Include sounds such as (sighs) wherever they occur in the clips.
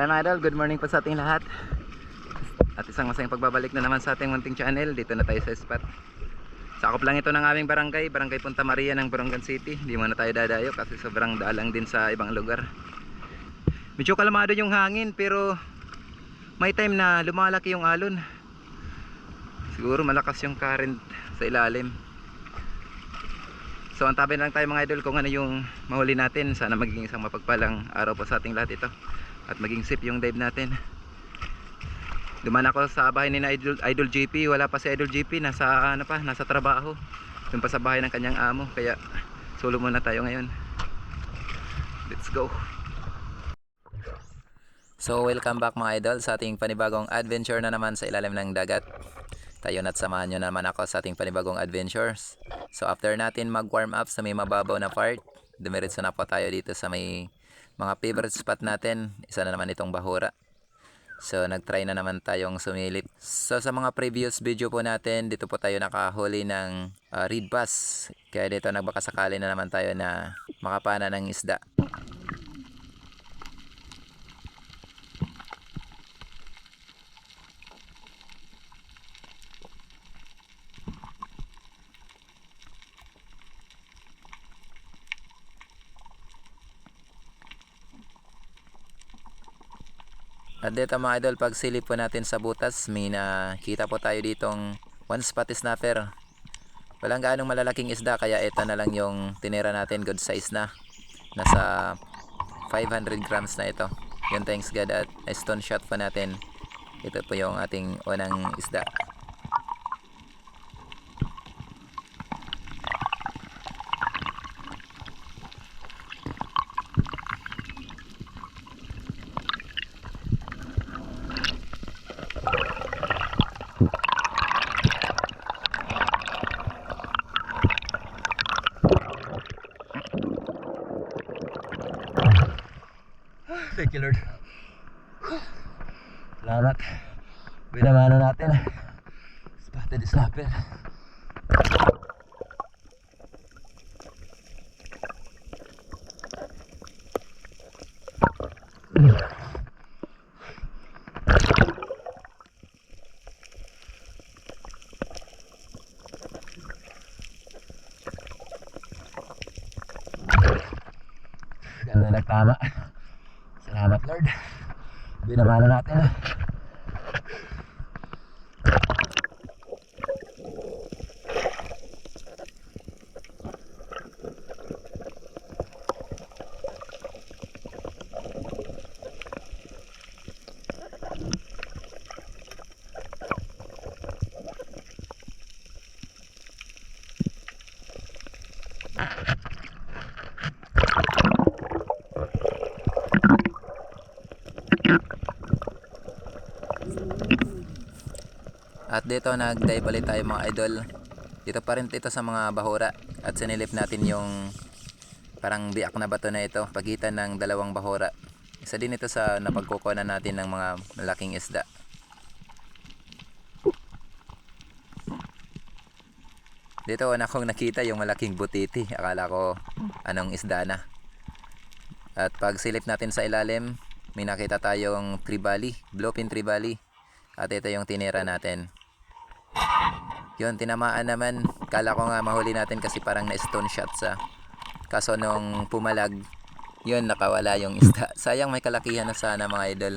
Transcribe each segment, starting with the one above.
Mga idol, good morning po sa ating lahat. At isang masayang pagbabalik na naman sa ating munting channel. Dito na tayo sa spot. Sakop lang ito ng aming barangay, barangay Punta Maria ng Borongan City. Hindi muna tayo dadayo kasi sobrang daalang din sa ibang lugar. Medyo kalamado yung hangin pero may time na lumalaki yung alon. Siguro malakas yung current sa ilalim. So antabayan lang tayo mga idol kung ano yung mahuli natin. Sana maging isang mapagpalang araw po sa ating lahat ito. At maging safe yung dive natin. Duman ako sa bahay ni na Idol, Idol GP. Wala pa si Idol GP. Nasa, ano pa, nasa trabaho. Doon pa sa bahay ng kanyang amo. Kaya solo muna tayo ngayon. Let's go. So welcome back mga idol sa ating panibagong adventure na naman sa ilalim ng dagat. Tayo na't samahan nyo naman ako sa ating panibagong adventures. So after natin mag warm up sa may mababaw na part, dumiretso na po tayo dito sa may mga favorite spot natin. Isa na naman itong bahura. So nagtry na naman tayong sumilip. So sa mga previous video po natin, dito po tayo nakahuli ng uh, reed bass. Kaya dito nagbakasakali na naman tayo na makapana ng isda. At dito mga idol, pag silip po natin sa butas, may nakita po tayo ditong one spot snapper. Walang gaanong malalaking isda, kaya ito na lang yung tinira natin, good size na. Nasa 500 grams na ito. Yun thanks God at stone shot po natin. Ito po yung ating unang isda. Thank you Lord. Salamat. Binamano natin. Spotted snapper. Ganda nagtama. Salamat Lord. Binamana natin. At dito nag-dive ulit tayo mga idol. Dito pa rin ito sa mga bahura. At sinilip natin yung parang biak na bato na ito. Pagitan ng dalawang bahura. Isa din ito sa napagkukunan natin ng mga malaking isda. Dito una kong nakita yung malaking butiti. Akala ko anong isda na. At pag silip natin sa ilalim, may nakita tayong tribali, bluefin tribali. At ito yung tinira natin. Yun, tinamaan naman. Kala ko nga mahuli natin kasi parang na-stone shot sa. Kaso nung pumalag, yun, nakawala yung isda. (laughs) Sayang may kalakihan na sana mga idol.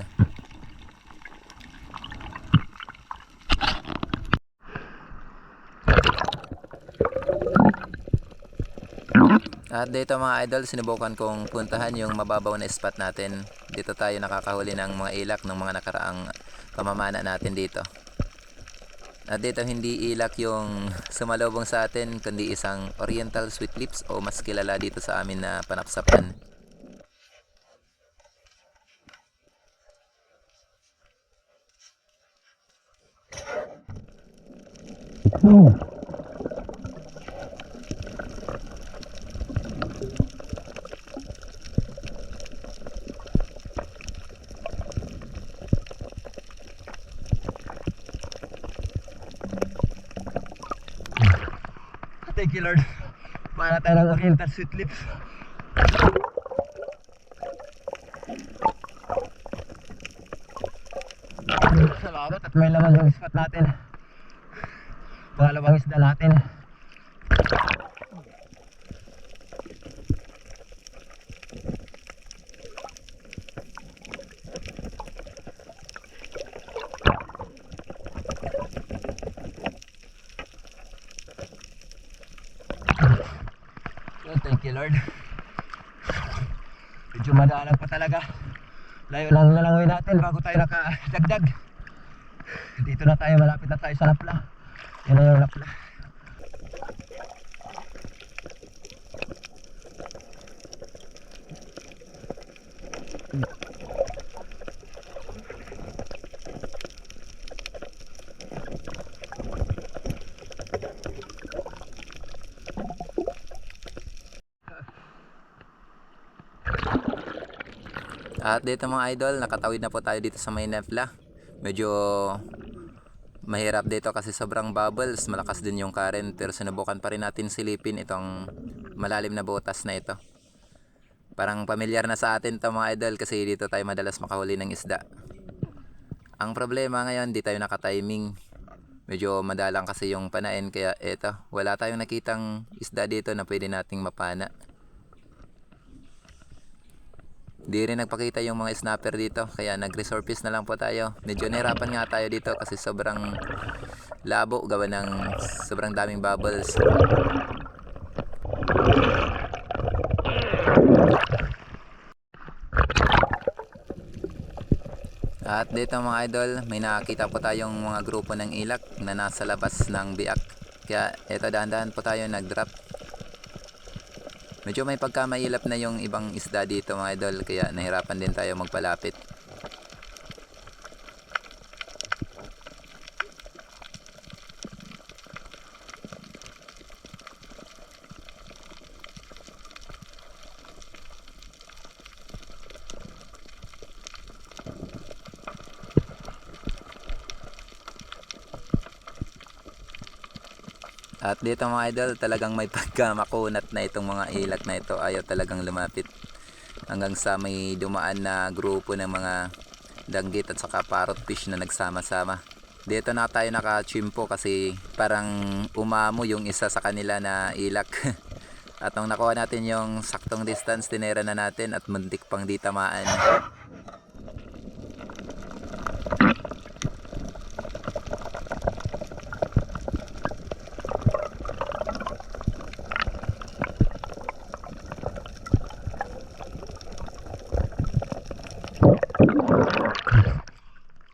At dito mga idol, sinubukan kong puntahan yung mababaw na spot natin. Dito tayo nakakahuli ng mga ilak ng mga nakaraang pamamana natin dito. At dito hindi ilak yung (laughs) sumalubong sa atin, kundi isang oriental sweet lips o mas kilala dito sa amin na panapsapan. Thank painkillers para tayo ng oriental sweet lips. Salamat at may laman yung spot natin. Mga lamang isda natin. Yun, thank you Lord. Medyo madalang pa talaga. Layo lang lalangoy natin bago tayo nakadagdag. Dito na tayo, malapit na tayo sa Lapla. Yan na yung Lapla. At dito mga idol, nakatawid na po tayo dito sa may Nefla. Medyo mahirap dito kasi sobrang bubbles, malakas din yung current pero sinubukan pa rin natin silipin itong malalim na butas na ito. Parang pamilyar na sa atin to mga idol kasi dito tayo madalas makahuli ng isda. Ang problema ngayon, di tayo nakatiming. Medyo madalang kasi yung panain kaya eto, wala tayong nakitang isda dito na pwede nating mapana. Di rin nagpakita yung mga snapper dito kaya nag-resurface na lang po tayo. Medyo nahirapan nga tayo dito kasi sobrang labo gawa ng sobrang daming bubbles. At dito mga idol, may nakakita po tayong mga grupo ng ilak na nasa labas ng biak. Kaya eto dahan-dahan po tayo nag-drop. Medyo may pagkamailap na yung ibang isda dito mga idol kaya nahirapan din tayo magpalapit. At dito mga idol, talagang may pagkamakunat na itong mga ilak na ito. Ayaw talagang lumapit. Hanggang sa may dumaan na grupo ng mga danggit at saka parrot fish na nagsama-sama. Dito na tayo nakachimpo kasi parang umamo yung isa sa kanila na ilak. (laughs) at nung nakuha natin yung saktong distance, tinera na natin at muntik pang di tamaan.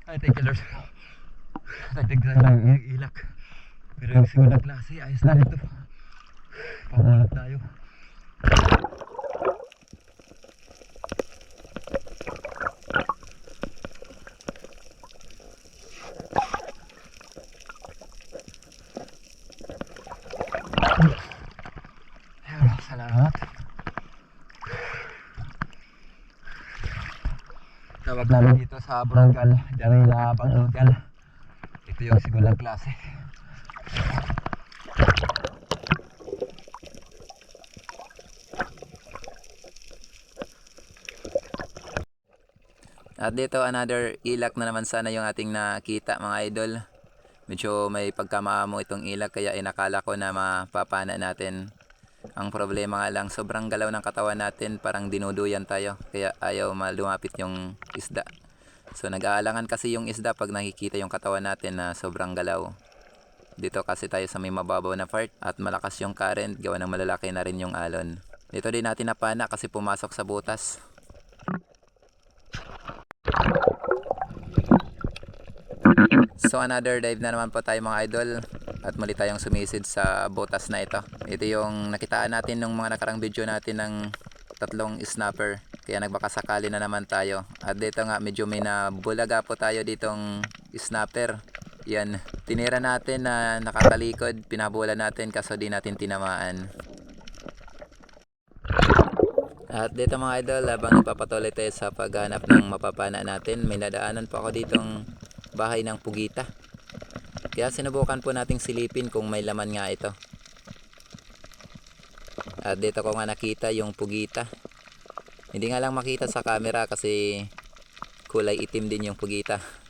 Ay, thank you Lord. Nadigdan lang yung ilak. Pero yung simula klase, ayos na ito. Pangulat tayo. Salamat. Tawag namin dito sa Baranggal, Janila Bangal. Ito yung sigulang klase. At dito another ilak na naman sana yung ating nakita mga idol. Medyo may pagkamaamo itong ilak kaya inakala ko na mapapana natin. Ang problema nga lang sobrang galaw ng katawan natin parang dinuduyan tayo kaya ayaw malumapit yung isda. So nag-aalangan kasi yung isda pag nakikita yung katawan natin na sobrang galaw. Dito kasi tayo sa may mababaw na part at malakas yung current gawa ng malalaki na rin yung alon. Dito din natin napana kasi pumasok sa butas. So another dive na naman po tayo mga idol at muli tayong sumisid sa botas na ito. Ito yung nakitaan natin nung mga nakarang video natin ng tatlong snapper. Kaya nagbakasakali na naman tayo. At dito nga medyo may nabulaga po tayo ditong snapper. Yan, tinira natin na nakatalikod, pinabula natin kaso di natin tinamaan. At dito mga idol, habang ipapatuloy tayo sa paghanap ng mapapana natin, may nadaanan po ako ditong bahay ng Pugita. Kaya sinubukan po nating silipin kung may laman nga ito. At dito ko nga nakita yung Pugita. Hindi nga lang makita sa camera kasi kulay itim din yung Pugita.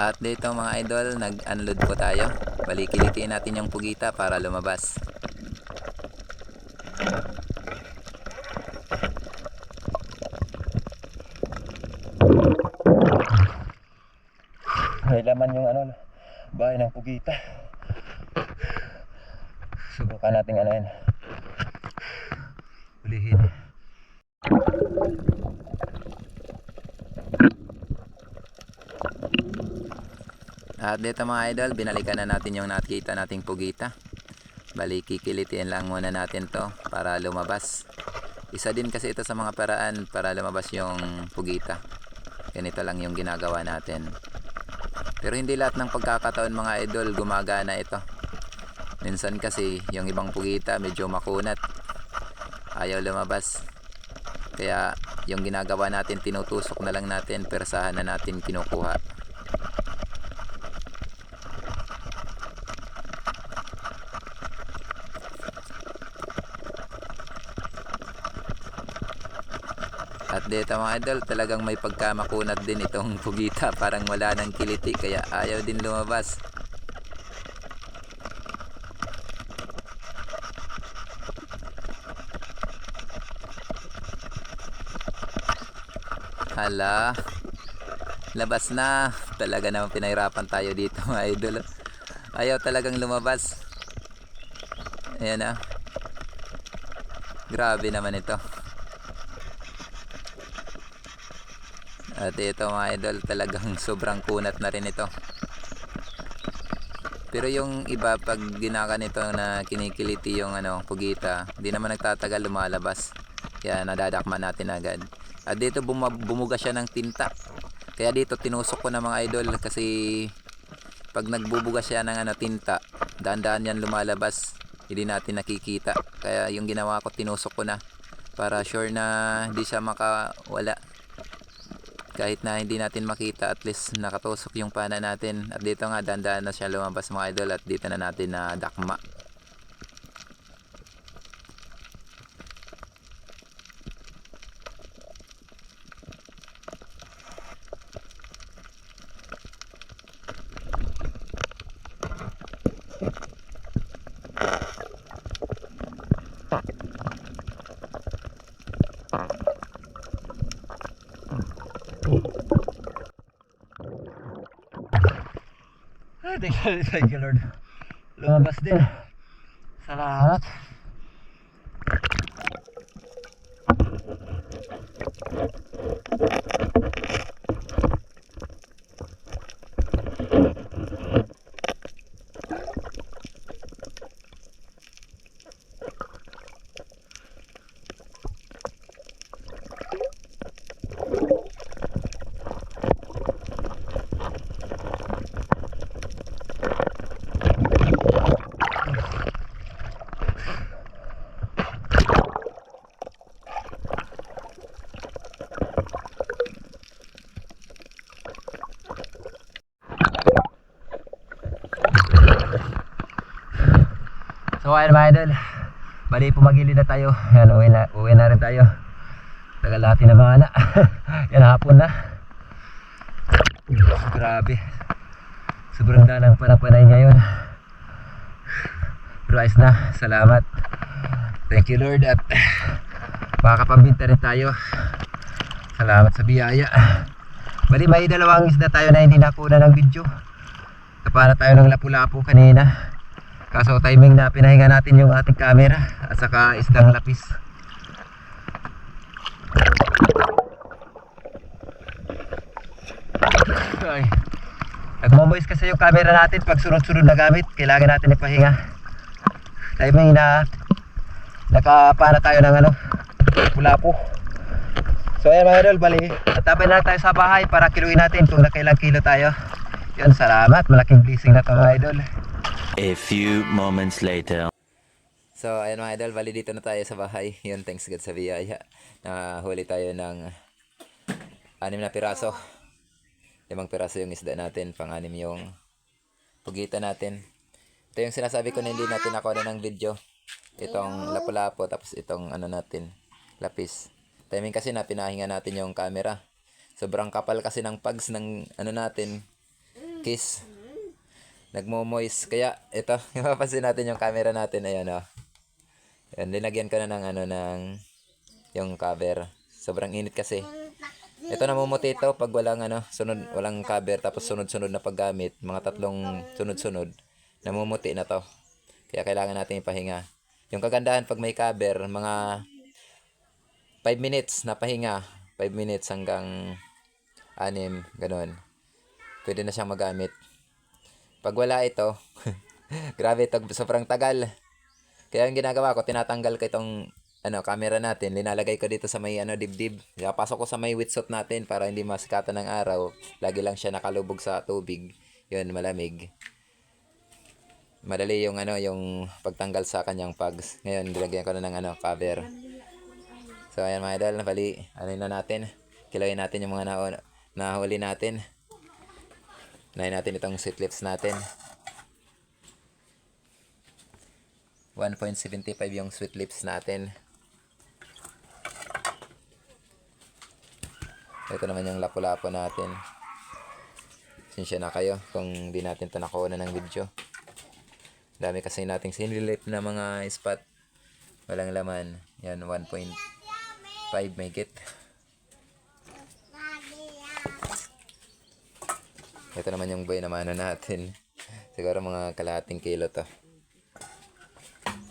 At dito mga idol, nag-unload po tayo. Balikilitiin natin yung pugita para lumabas. May laman yung ano, bahay ng pugita. Subukan natin ano yan. At dito mga idol, binalikan na natin yung nakita nating pugita. Bali, kikilitin lang muna natin to para lumabas. Isa din kasi ito sa mga paraan para lumabas yung pugita. Ganito lang yung ginagawa natin. Pero hindi lahat ng pagkakataon mga idol gumagana ito. Minsan kasi yung ibang pugita medyo makunat. Ayaw lumabas. Kaya yung ginagawa natin tinutusok na lang natin, persahan na natin kinukuha. At dito mga idol, talagang may pagkamakunat din itong pugita. Parang wala ng kiliti kaya ayaw din lumabas. Hala, labas na. Talaga naman pinahirapan tayo dito mga idol. Ayaw talagang lumabas. Ayan na. Grabe naman ito. At ito mga idol, talagang (laughs) sobrang kunat na rin ito. Pero yung iba, pag ginaka nito na kinikiliti yung ano, pugita, hindi naman nagtatagal lumalabas. Kaya nadadakman natin agad. At dito buma- bumuga siya ng tinta. Kaya dito tinusok ko na mga idol kasi pag nagbubuga siya ng ano, tinta, daan-daan yan lumalabas. Hindi natin nakikita. Kaya yung ginawa ko, tinusok ko na para sure na hindi siya makawala kahit na hindi natin makita at least nakatusok yung pana natin. At dito nga dandaan na siya lumabas mga idol at dito na natin na dakma You Lord. Lumabas din. Salamat. So ayun mga idol, bali pumagili na tayo. Yan, uwi na, uwi na rin tayo. Tagal natin na mga na. (laughs) Yan hapon na. Grabe. Sobrang dalang panay ngayon. Pero ayos na. Salamat. Thank you Lord at (sighs) makakapambinta rin tayo. Salamat sa biyaya. Bali may dalawang isda tayo na hindi nakuna ng video. Kapana tayo ng lapu-lapu kanina. Kaso timing na pinahinga natin yung ating camera at saka isdang lapis. Ay. Nagmamoist kasi yung camera natin pag sunod-sunod na gamit. Kailangan natin ipahinga. Timing na nakapana tayo ng ano, pula-po. So ayan mga idol, bali. Tatapay na tayo sa bahay para kiluin natin kung nakailang kilo tayo. Yun, salamat. Malaking blessing na to mga idol. A few moments later. so ayun mga idol bali dito na tayo sa bahay. Yun thanks God sa biyaya nakahuli tayo ng anim na piraso. Limang piraso yung isda natin pang anim yung pugita natin. Ito yung sinasabi ko na hindi natin nakuha ng video. Itong lapu-lapo tapos itong ano natin lapis. Timing kasi na pinahinga natin yung camera. Sobrang kapal kasi ng pags ng ano natin kiss. Nagmo-moist. Kaya, ito, (laughs) mapapansin natin yung camera natin. Ayan, oh. Ayan, linagyan ko na ng ano, ng yung cover. Sobrang init kasi. Ito namumuti ito pag walang ano, sunod, walang cover tapos sunod-sunod na paggamit, mga tatlong sunod-sunod, namumuti na to. Kaya kailangan natin ipahinga. Yung kagandahan pag may cover, mga 5 minutes na pahinga, 5 minutes hanggang 6, ganun. Pwede na siyang magamit. Pag wala ito, (laughs) grabe ito, sobrang tagal. Kaya yung ginagawa ko, tinatanggal ko itong ano, camera natin, linalagay ko dito sa may ano, dibdib. Kaya pasok ko sa may wetsuit natin para hindi masikatan ng araw. Lagi lang siya nakalubog sa tubig. Yun, malamig. Madali yung ano, yung pagtanggal sa kanyang pugs. Ngayon, nilagyan ko na ng ano, cover. So, ayan mga idol, bali, ano na natin. Kilawin natin yung mga na nahuli natin. Nahin natin itong sweet lips natin. 1.75 yung sweet lips natin. Ito naman yung lapu-lapo natin. Sinsya na kayo kung di natin ito nakuha ng video. Dami kasi nating sinilip na mga spot. Walang laman. Yan, 1.5 may get. Ito naman yung boy na mano natin. (laughs) Siguro mga kalahating kilo to.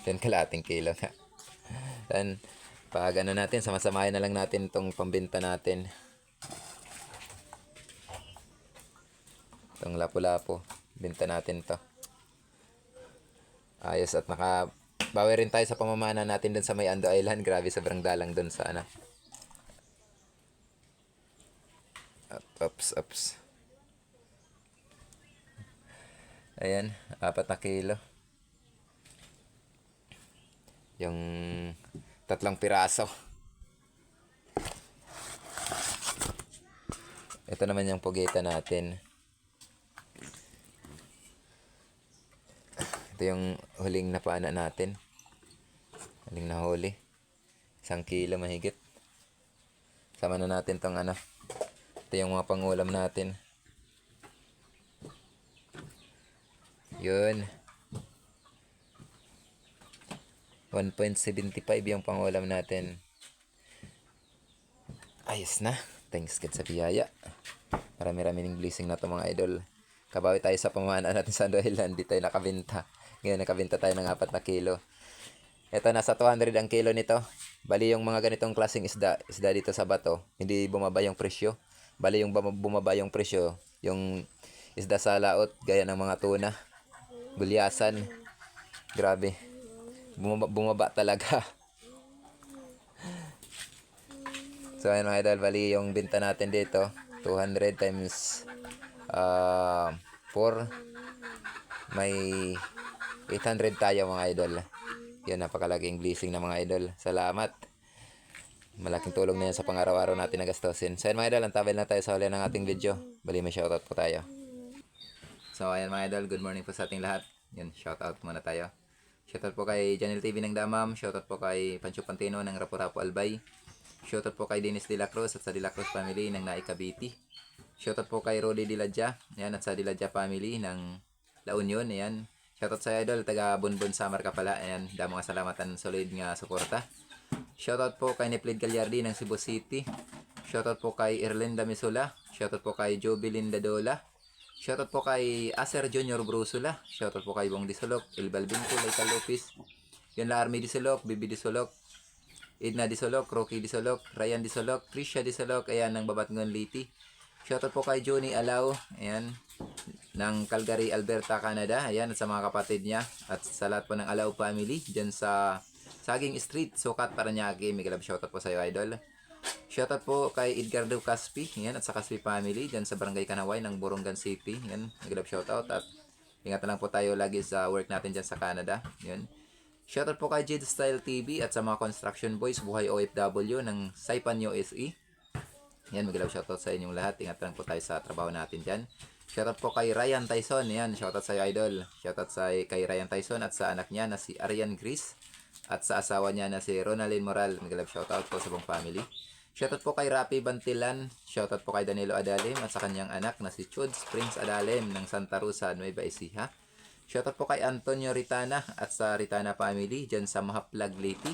Yan kalahating kilo na. (laughs) Then, pag ano natin, samasamahin na lang natin itong pambinta natin. Itong lapu-lapu. Binta natin to. Ayos at naka bawi rin tayo sa pamamana natin dun sa may Ando Island. Grabe, sobrang dalang dun sa ano. Up, ups, ups. Ayan, apat na kilo. Yung tatlong piraso. Ito naman yung pugita natin. Ito yung huling napana natin. Huling na huli. Isang kilo mahigit. Sama na natin tong ano. Ito yung mga pangulam natin. Yun. 1.75 yung pangulam natin. Ayos na. Thanks God sa biyaya. Marami-rami ng blessing na to mga idol. Kabawi tayo sa pamana natin sa Ando Island. Di tayo nakabenta. Ngayon nakabenta tayo ng 4 na kilo. Ito nasa 200 ang kilo nito. Bali yung mga ganitong klaseng isda, isda dito sa bato, hindi bumaba yung presyo. Bali yung bum- bumaba yung presyo, yung isda sa laot, gaya ng mga tuna, gulyasan. Grabe. Bumaba, bumaba talaga. so ayun mga idol, bali yung binta natin dito, 200 times uh, 4 may 800 tayo mga idol. Yan, napakalaking blessing na mga idol. Salamat. Malaking tulong na yan sa pang-araw-araw natin na gastusin. So yan mga idol, antabel na tayo sa huli ng ating video. Bali may shoutout po tayo. So ayan mga idol, good morning po sa ating lahat. Yan, shoutout muna tayo. Shoutout po kay Janel TV ng Damam. Shoutout po kay Pancho Pantino ng Rapo-Rapo Albay. Shoutout po kay Dennis De La Cruz at sa De La Cruz family ng Naika Biti. Shoutout po kay Rolly Diladja. Ayan, at sa Diladja family ng La Union. Ayan. Shoutout sa idol, taga Bunbun Samar ka pala. Ayan, damo nga salamatan solid nga suporta. Shoutout po kay Neplid Gagliardi ng Cebu City. Shoutout po kay Erlinda Misula. Shoutout po kay Jobilin Dadola. Shoutout po kay Acer Junior Brusula. Shoutout po kay Bong Disolok, El Balbinco, Laika Lopez. Yun la Army Disolok, Bibi Disolok, Edna Disolok, Rocky Disolok, Ryan Disolok, Trisha Disolok, ayan, ng Babatngon Liti. Shoutout po kay Johnny Alao, ayan, ng Calgary, Alberta, Canada. Ayan, at sa mga kapatid niya. At sa lahat po ng Alao family, dyan sa Saging Street, Sukat, Paranaque. May galab shoutout po sa iyo, idol. Shoutout po kay Edgardo Caspi, yan, at sa Caspi family, dyan sa Barangay Kanaway ng Borongan City. Yan, may galab shoutout. At ingat na lang po tayo lagi sa work natin dyan sa Canada. Yan. Shoutout po kay Jid Style TV at sa mga construction boys, buhay OFW ng Saipan USA. Yan, magalaw shoutout sa inyong lahat. Ingat lang po tayo sa trabaho natin dyan. Shoutout po kay Ryan Tyson. Yan, shoutout sa idol. Shoutout sa kay Ryan Tyson at sa anak niya na si Arian Gris at sa asawa niya na si Ronaldin Moral. Magalaw shoutout po sa buong family. Shoutout po kay Rapi Bantilan, shoutout po kay Danilo Adalim at sa kanyang anak na si Chuds Prince Adalim ng Santa Rosa, Nueva Ecija. Shoutout po kay Antonio Ritana at sa Ritana family dyan sa Mahaplag Leyte.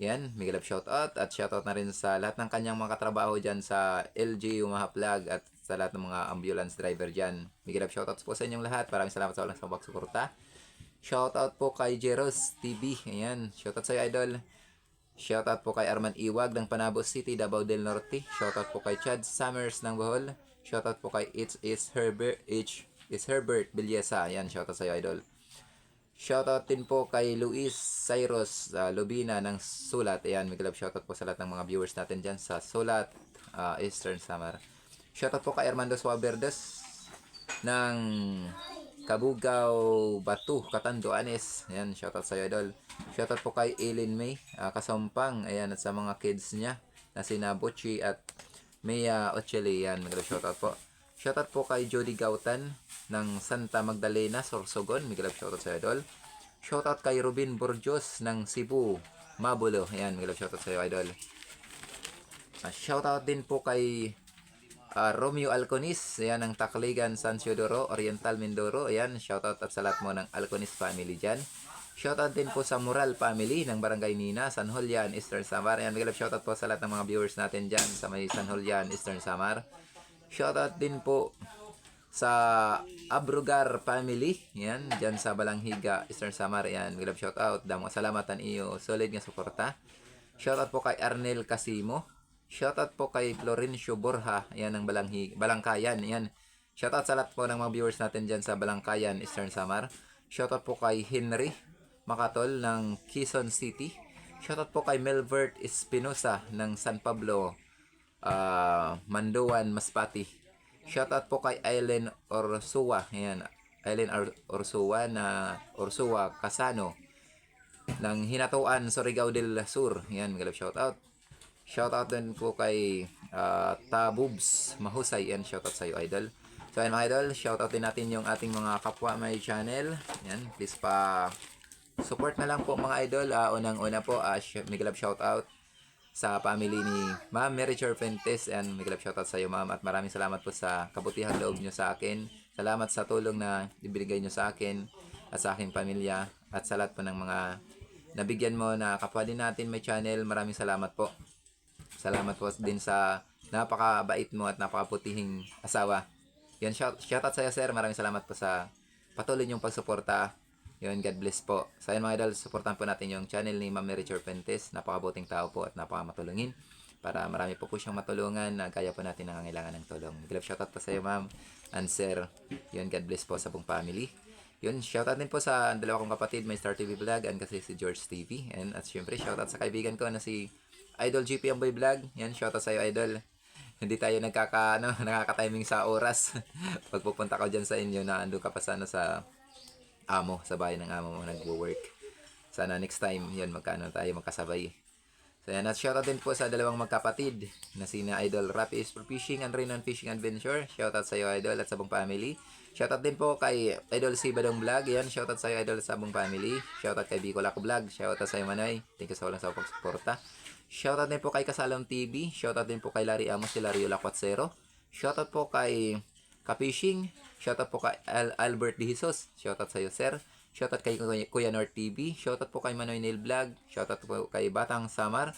Yan, Miguel love shoutout at shoutout na rin sa lahat ng kanyang mga katrabaho dyan sa LG Mahaplag at sa lahat ng mga ambulance driver dyan. Miguel love shoutout po sa inyong lahat. Maraming salamat sa walang sa pagsuporta. Shoutout po kay Jeros TV. Ayan, shoutout sa iyo, idol. Shoutout po kay Arman Iwag ng Panabo City, Davao del Norte. Shoutout po kay Chad Summers ng Bohol. Shoutout po kay It's Is Herbert H is Herbert Bilyesa. Ayan, shoutout sa iyo, idol. Shoutout din po kay Luis Cyrus uh, Lubina ng Sulat. Ayan, may love shoutout po sa lahat ng mga viewers natin dyan sa Sulat, ah, Eastern Samar. Shoutout po kay Armando Suaverdes ng Kabugaw, Batu, Katando, Anes. Ayan, shoutout sa idol. Shoutout po kay Eileen May, uh, Kasampang. Ayan, at sa mga kids niya na sina Butchie at Mia Ocheli. Ayan, may shoutout po. Shoutout po kay Jody Gautan ng Santa Magdalena, Sorsogon. May shoutout sa idol. Shoutout kay Rubin Borjos ng Cebu, Mabulo. Ayan, may shoutout sa iyo, idol. Ah, shoutout din po kay Ah, Romeo Alconis, ayan ng Takligan, San Teodoro, Oriental Mindoro, ayan, shoutout at sa lahat mo ng Alconis family dyan. Shoutout din po sa Mural family ng Barangay Nina, San Julian, Eastern Samar. Ayan, big shoutout po sa lahat ng mga viewers natin dyan sa may San Julian, Eastern Samar. Shoutout din po sa Abrugar family, yan, dyan sa Balanghiga, Eastern Samar, yan, big shoutout. Damo salamatan iyo, solid nga suporta. Shoutout po kay Arnel Casimo. Shoutout po kay Florencio Borja, yan ng Balanghi, Balangkayan, yan. Shoutout sa lahat po ng mga viewers natin dyan sa Balangkayan, Eastern Samar. Shoutout po kay Henry Makatol ng Quezon City. Shoutout po kay Melvert Espinosa ng San Pablo, ah, Manduan, Masbate. Shoutout po kay Aileen Orsua, yan. Aileen Or- Orsua na Orsua Casano ng Hinatuan, Surigao del Sur. Yan, love shoutout. Shoutout din po kay uh, Tabubs Mahusay and shoutout sa iyo idol. So ayun mga idol, shoutout din natin yung ating mga kapwa may channel. Yan, please pa support na lang po mga idol. Uh, unang-una po, uh, sh- may love shoutout sa family ni Ma'am Mary Chor Fuentes and may love shoutout sa iyo ma'am at maraming salamat po sa kabutihan loob nyo sa akin. Salamat sa tulong na ibigay nyo sa akin at sa aking pamilya at sa lahat po ng mga nabigyan mo na kapwa din natin may channel. Maraming salamat po. Salamat po din sa napakabait mo at napakaputihing asawa. Yan, shout, shout out sa iyo, sir. Maraming salamat po sa patuloy niyong pagsuporta. Yun, God bless po. Sa yun, mga idol, supportan po natin yung channel ni Ma'am Mary Chor Pentes. Napakabuting tao po at napakamatulungin. Para marami po po siyang matulungan na kaya po natin nangangailangan ng tulong. Big love shoutout po sa iyo, ma'am. And sir, yun, God bless po sa buong family. Yun, shoutout din po sa dalawa kong kapatid, may Star TV Vlog, and kasi si George TV. And at syempre, shoutout sa kaibigan ko na si Idol GP Amboy Vlog. Yan, shoutout sa iyo, Idol. Hindi tayo nagkaka, ano, (laughs) nakaka-timing sa oras. (laughs) Pag pupunta ko dyan sa inyo, na ando ka pa sana sa amo, sa bahay ng amo mo nagwo-work. Sana next time, yun, magkano tayo magkasabay. So yan, at shoutout din po sa dalawang magkapatid na sina Idol Rapi is for Fishing and Renan Fishing Adventure. Shoutout sa iyo Idol at sa buong family. Shoutout din po kay Idol si Badong Vlog. Yan, shoutout sa iyo Idol sa buong family. Shoutout kay Bicol Ako Vlog. Shoutout sa iyo Manoy. Thank you sa walang sa pagsuporta. Shoutout din po kay Kasalong TV. Shoutout din po kay Larry Amos si Lario Lacuatsero. Shoutout po kay Kapishing. Shoutout po kay Al Albert De Jesus. Shoutout sa iyo sir. Shoutout kay Kuya- Nor TV. Shoutout po kay Manoy Nail Vlog. Shoutout po kay Batang Samar.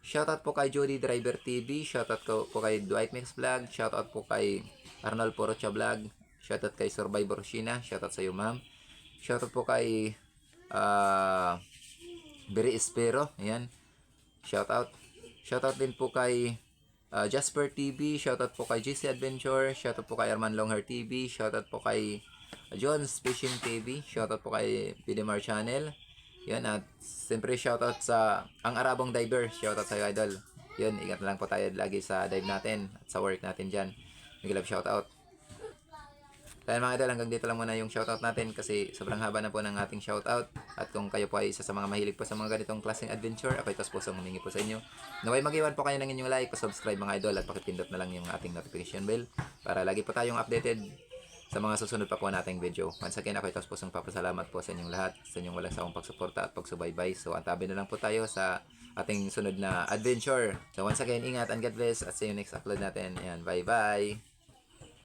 Shoutout po kay Jody Driver TV. Shoutout ko po kay Dwight Mix Vlog. Shoutout po kay Arnold Porocha Vlog. Shoutout kay Survivor Sheena. Shoutout sa iyo, ma'am. Shoutout po kay ah Beri Espero. Ayan. Shoutout. Shoutout din po kay ah, Jasper TV. Shoutout po kay GC Adventure. Shoutout po kay Arman Longhair TV. Shoutout po kay John's Fishing TV. Shoutout po kay Pidemar Channel. Yan at siyempre shoutout sa ang Arabong Diver. Shoutout sa iyo, idol. Yun, ingat na lang po tayo lagi sa dive natin at sa work natin dyan. Big love shoutout. Kaya mga idol, hanggang dito lang muna yung shoutout natin kasi sobrang haba na po ng ating shoutout. At kung kayo po ay isa sa mga mahilig po sa mga ganitong klaseng adventure, ako ito po humingi po sa inyo. Naway mag-iwan po kayo ng inyong like, subscribe mga idol at pakipindot na lang yung ating notification bell para lagi po tayong updated sa mga susunod pa po nating video. Once again, ako ito po papasalamat po sa inyong lahat, sa inyong walang sawang pagsuporta at pagsubaybay. So, antabi na lang po tayo sa ating sunod na adventure. So once again, ingat and God bless at see you next upload natin. Ayan, bye-bye!